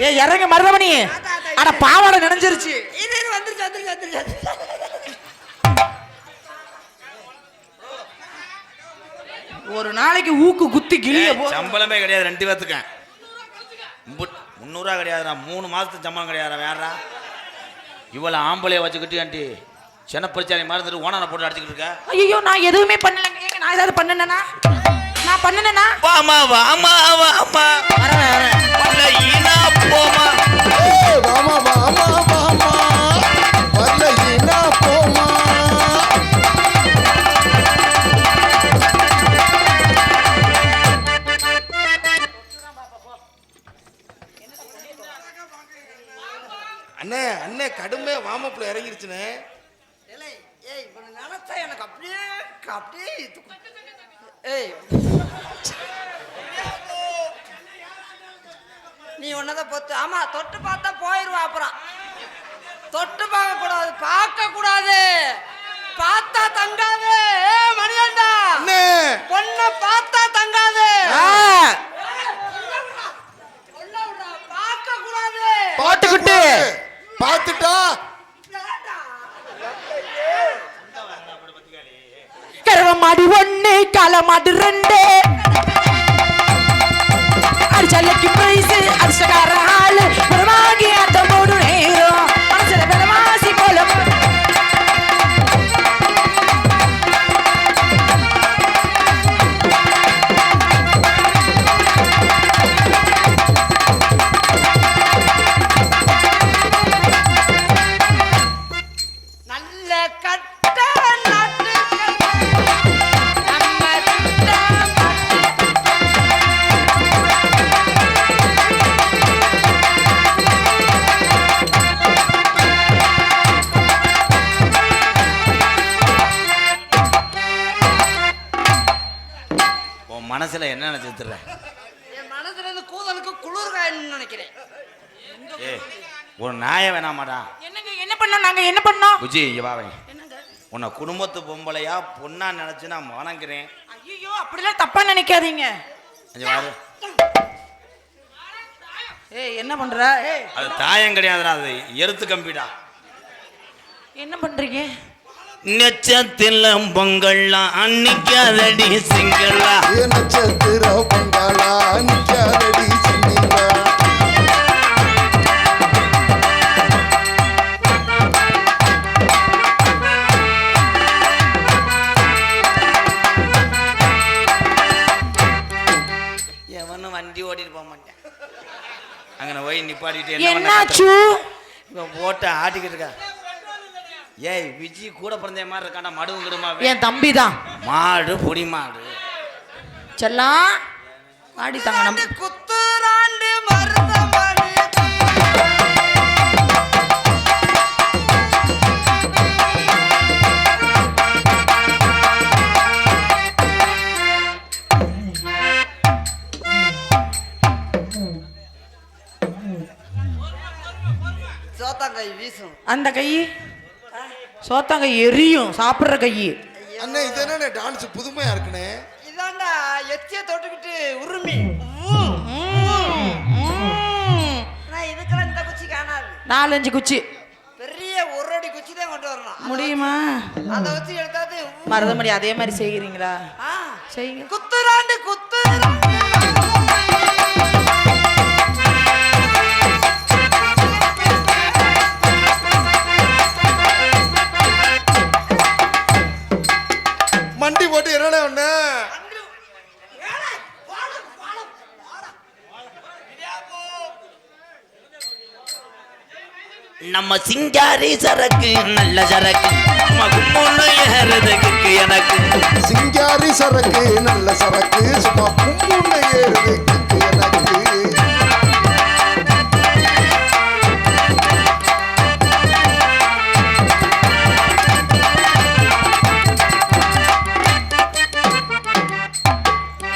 ஏ இறங்க மருதமணி. அட பாவாடை நினைஞ்சிருச்சு. வந்துருச்சு வந்துருச்சு. ஒரு நாளைக்கு ஊக்கு குத்தி கிளிய போ சம்பளமே கிடையாது ரெண்டு பேர்த்துக்கு முந்நூறுரூவா கிடையாதுடா மூணு மாதத்துக்கு சம்பளம் கிடையாதுடா வேறா இவ்வளோ ஆம்பளைய வச்சுக்கிட்டு ஆண்டி சின்ன பிரச்சனை மறந்துட்டு ஓனரை போட்டு அடிச்சுக்கிட்டு இருக்க? ஐயோ நான் எதுவுமே பண்ணலங்க. ஏங்க நான் ஏதாவது பண்ணனேனா? நான் பண்ணனேனா? வாமா வாமா வாமா. வரேன் வரேன். வரல ஈனா போமா வாமா வாமா வாமா. வரல ஈனா போமா. அண்ணே அண்ணே கடுமையா வாமப்புல இறங்கிருச்சுண்ணே. ஏலே, ஏய் இவனை நினைச்சா எனக்கு அப்படியே அப்படியே ஏய். நீ ஒன்னதான் பொத்து. ஆமா தொட்டு பார்த்தா போயிடுவா அப்புறம். தொட்டு பார்க்க கூடாது பார்க்க கூடாது பார்த்தா தங்காது ஏ மணிகண்டா அண்ணே பொண்ண பார்த்தா தங்காது ஆ, சொல்ல விடுறா, பார்க்க கூடாது பாட்டுக்கிட்டு. பார்த்துட்டா கருவ மாடு ஒண்ணு கால மாடு ரெண்டு. அடிச்சலைக்கு பிரைஸ் அடிச்சக்கார ஆளு. பெருமாகி அந்த மூணு நேரம். மனசுல பெருமாசி போல நல்ல கட்ட மனசுல என்ன நினைச்சிருற என் மனசுல இருந்து கூதலுக்கு குளிர் காயணும்னு நினைக்கிறேன். ஏ ஒரு நாய வேணாமாடா. என்னங்க என்ன பண்ணோம் நாங்க? என்ன பண்ணோம்? புஜி இங்க வாவேன் உன்னை குடும்பத்து பொம்பளையா பொண்ணா நினைச்சு நான் வணங்குறேன் ஐயோ அப்படிலாம் தப்பா நினைக்காதீங்க. இங்க வாரு. ஏய் என்ன பண்ற? ஏய். அது தாயம் கிடையாதுடா அது எருத்து கம்பிடா. என்ன பண்றீங்க? நெச்சத்தில் பொங்கல்லாம் அன்னிக்காதடி சிங்களா. ஏ நட்சத்திர பொங்கலா நிக்காதடி சின்னிலா எவனும் வண்டி ஓட்டிட்டு போக மாட்டேன். அங்கே போய் நிப்பாட்டிட்டு என்ன பண்ண என்னாச்சு? இவன் போட்டு ஆட்டிக்கிட்டு இருக்கா. ஏய் விஜி கூட பிறந்த மாதிரி இருக்காண்டா மடுவும் கிடுமா என் தம்பி தான் மாடு பொடி மாடு. செல்லாம் பாடி தாங்க நம்ம குத்துராண்டு வீசும். அந்த கை. சோத்தாங்க எரியும் சாப்பிடுற கை அண்ணே இது என்னண்ணே டான்ஸ் புதுமையா இருக்குண்ணே? இதாண்டா எச்சிய தொட்டுக்கிட்டு உருமி. இதுக்கெல்லாம் இந்த குச்சி காணாது. நாலஞ்சு குச்சி. பெரிய ஒரு அடி குச்சி தான் கொண்டு வரணும். முடியுமா? அதை வச்சு எடுத்தாது. மருதமடி அதே மாதிரி செய்கிறீங்களா? ஆ, செய்யுங்க. குத்துராண்டு குத்துராண்டு நம்ம சிங்காரி சரக்கு நல்ல சரக்கு. மகுமுன்னு ஏறதுக்கு எனக்கு. சிங்காரி சரக்கு நல்ல சரக்கு. சும்மா கும்முன்னு ஏறுது கிக்கு எனக்கு.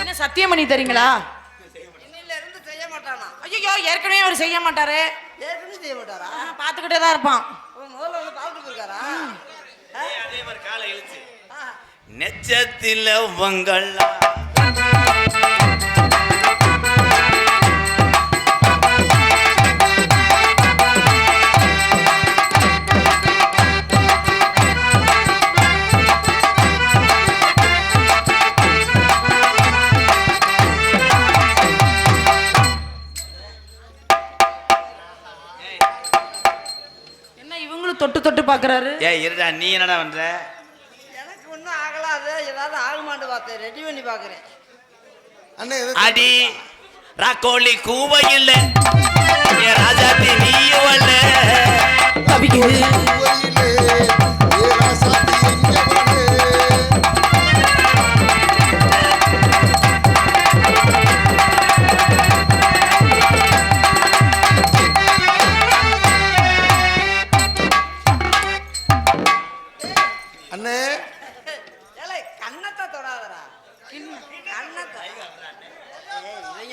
என்ன சத்தியம் பண்ணி தரீங்களா ஐயோ ஏற்கனவே அவர் செய்ய மாட்டாரு. ஏற்கனவே செய்ய மாட்டாரா? பார்த்துக்கிட்டே தான் இருப்பான். அவன் முதல்ல ஏய் இருடா நீ என்னடா பண்ற? எனக்கு ஒன்றும் ஆகலாது. ஏதாவது ஆகுமான்னு பார்த்தேன் ரெடி பண்ணி பார்க்குறேன். அண்ணே எதை அடி ராக்கோழி கூவ இல்ல ஏ ராஜாத்தி நீயும் அல்ல. தவிக்குது.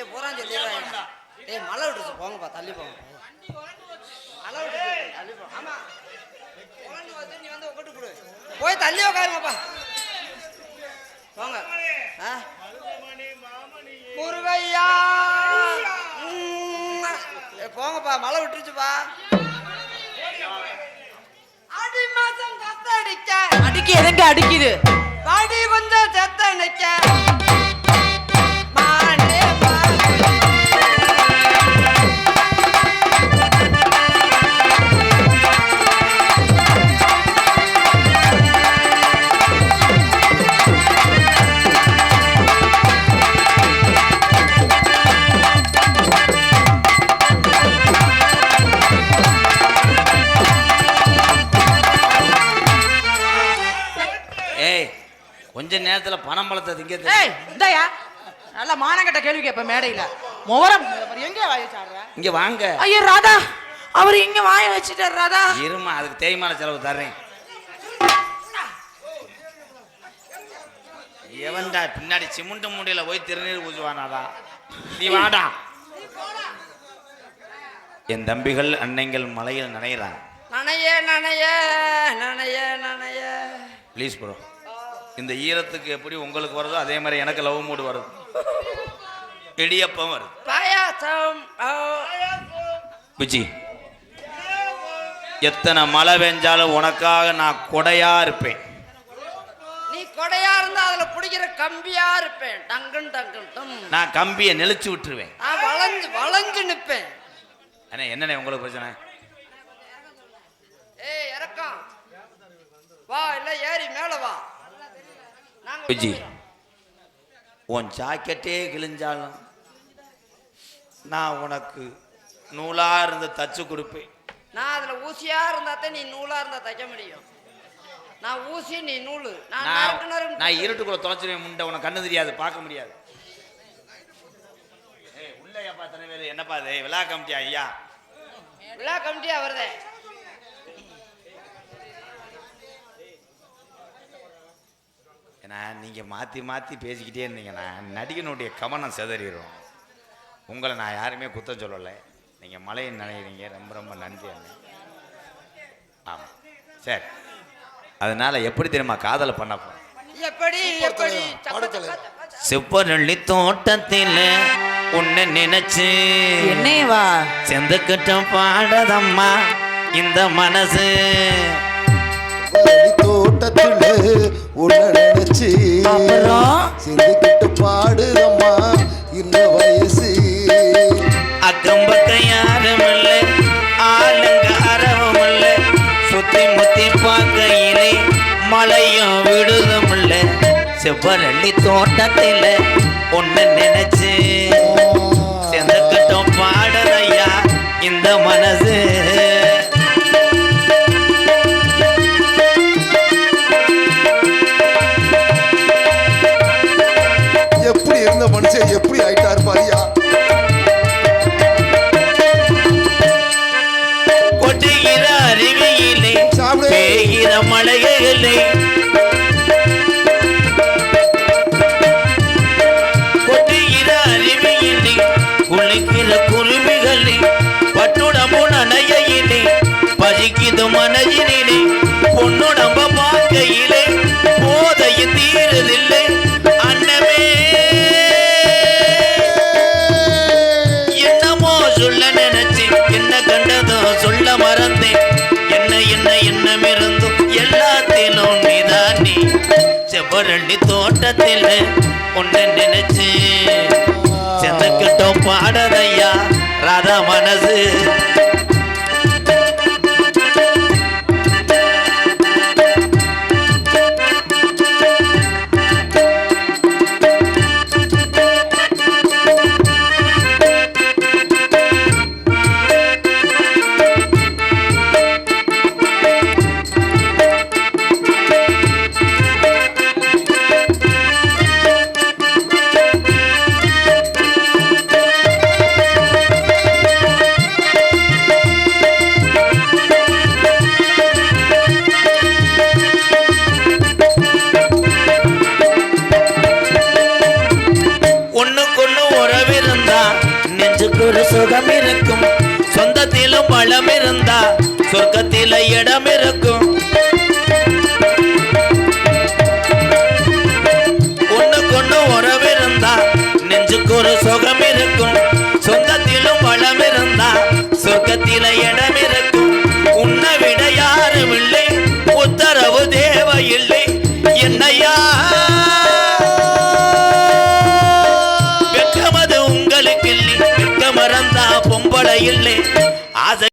இவங்க பூரா சொல்லிடுறாங்க ஏய் மழை விட்டுச்சு போங்கப்பா தள்ளி போங்க. மழை விட்டுச்சு தள்ளி போங்க. ஆமா. உட்காந்து வந்து நீ வந்து உட்காந்து கொடு. போய் தள்ளி உட்காருங்கப்பா போங்க. ஆ? முருகையா. போங்கப்பா மழை விட்டுருச்சுப்பா. அடி மாசம் கத்த அடிக்க அடிக்க எதுங்க அடிக்குது? நேரத்துல பணம் பழத்தை ஏய் இந்தாயா? நல்ல மானங்கட்ட கேள்வி கேட்ப மேடையில. முவரம் எங்க வாய சாடுற இங்க வாங்க. ஐயோ ராதா அவர் இங்க வாய வச்சுட்டார் ராதா. இருமா அதுக்கு தேய்மான செலவு தர்றேன். எவன்டா பின்னாடி சிமுண்டு மூடியில போய் திருநீர் பூஜுவானாடா நீ வாடா. என் தம்பிகள் அன்னைங்கள் மலையில் நனைகிறான் நனைய நனைய நனைய நனைய. ப்ளீஸ் ப்ரோ இந்த ஈரத்துக்கு எப்படி உங்களுக்கு வருதோ அதே மாதிரி எனக்கு லவ் மூடு வருது. இடியப்பம் வருது. பாயாசம். பிச்சி எத்தனை மழை பெஞ்சாலும் உனக்காக நான் கொடையா இருப்பேன். நீ கொடையா இருந்தா அதுல பிடிக்கிற கம்பியா இருப்பேன். டங்குன் டங்குன். நான் கம்பியை நெளிச்சு விட்டுருவேன். நான் வளைஞ்சு வளைஞ்சு நிப்பேன். அண்ணே என்னண்ணே உங்களுக்கு பிரச்சனை? ஏய் இறக்கம். விஜி. உன் ஜாக்கெட்டே கிழிஞ்சாலும் நான் உனக்கு நூலா இருந்து தச்சு கொடுப்பேன். நான் அதுல ஊசியா இருந்தா தான் நீ நூலா இருந்தா தைக்க முடியும். நான் ஊசி நீ நூலு. நான் நான் இருட்டுக்குள்ள தொலைச்சிருவேன் முண்டை. உனக்கு கண்ணு தெரியாது பார்க்க முடியாது. ஏய் உள்ளேயாப்பா தனி பேர். என்னப்பா இது? விழா கமிட்டி ஐயா? விழா கமிட்டியா வருதே ஏன்னா நீங்கள் மாற்றி மாற்றி பேசிக்கிட்டே இருந்தீங்கன்னா நடிகனுடைய கவனம் சிதறிடும். உங்களை நான் யாருமே குத்தம் சொல்லலை. நீங்கள் மலையை நினைக்கிறீங்க. ரொம்ப ரொம்ப நன்றி அண்ணே. ஆமாம் சரி. அதனால எப்படி தெரியுமா காதலை பண்ண. செவ்வரளி தோட்டத்தில் உன்னை நினைச்சு என்னையவா செந்துக்கிட்டம் பாடதம்மா இந்த மனசு. தோட்டத்துல உன்னை? சிந்திக்கிட்டு பாடுதம்மா இந்த வயசு. அக்கம் பக்கம் யாரும் இல்லை ஆளுங்க அறவும் இல்லை. சுத்தி முத்தி பார்க்கையிலே மழையும் விடுதும் இல்லை. செவ்வரளி தோட்டத்தில் ஒன்னு நினைச்சு செந்துக்கிட்டம் பாடுதையா இந்த மனசு. பசிக்குது மனதினிலே பொன்னுடம்ப பார்க்கையிலே போதையும் தீரதில்லை அண்ணமே என்னமோ சொல்ல நினைச்சேன் என்ன கண்டதோ சொல்ல மறந்தேன். என்ன என்ன எண்ணம் இருந்தும் எல்லாத்திலும் நீதான் நீ. செவ்வரண்டி தோட்டத்தில் உன்னை நினைச்சு செந்தக்கிட்டோம் பாடதையா ராதா மனசு. பழம் இருந்தா சொர்க்கத்தில இடம் இருக்கும் ஒண்ணுக்கொண்ணு உறவு இருந்தா நெஞ்சுக்கு ஒரு சுகம் இருக்கும் சொந்தத்திலும் பழம் இருந்தா சொர்க்கத்தில இடம் இருக்கும் உன்னை விட யாரும் இல்லை உத்தரவு தேவையில்லை என்னையா வெக்கமது உங்களுக்கு இல்லை வெக்க மறந்தா பொம்பளை இல்லை.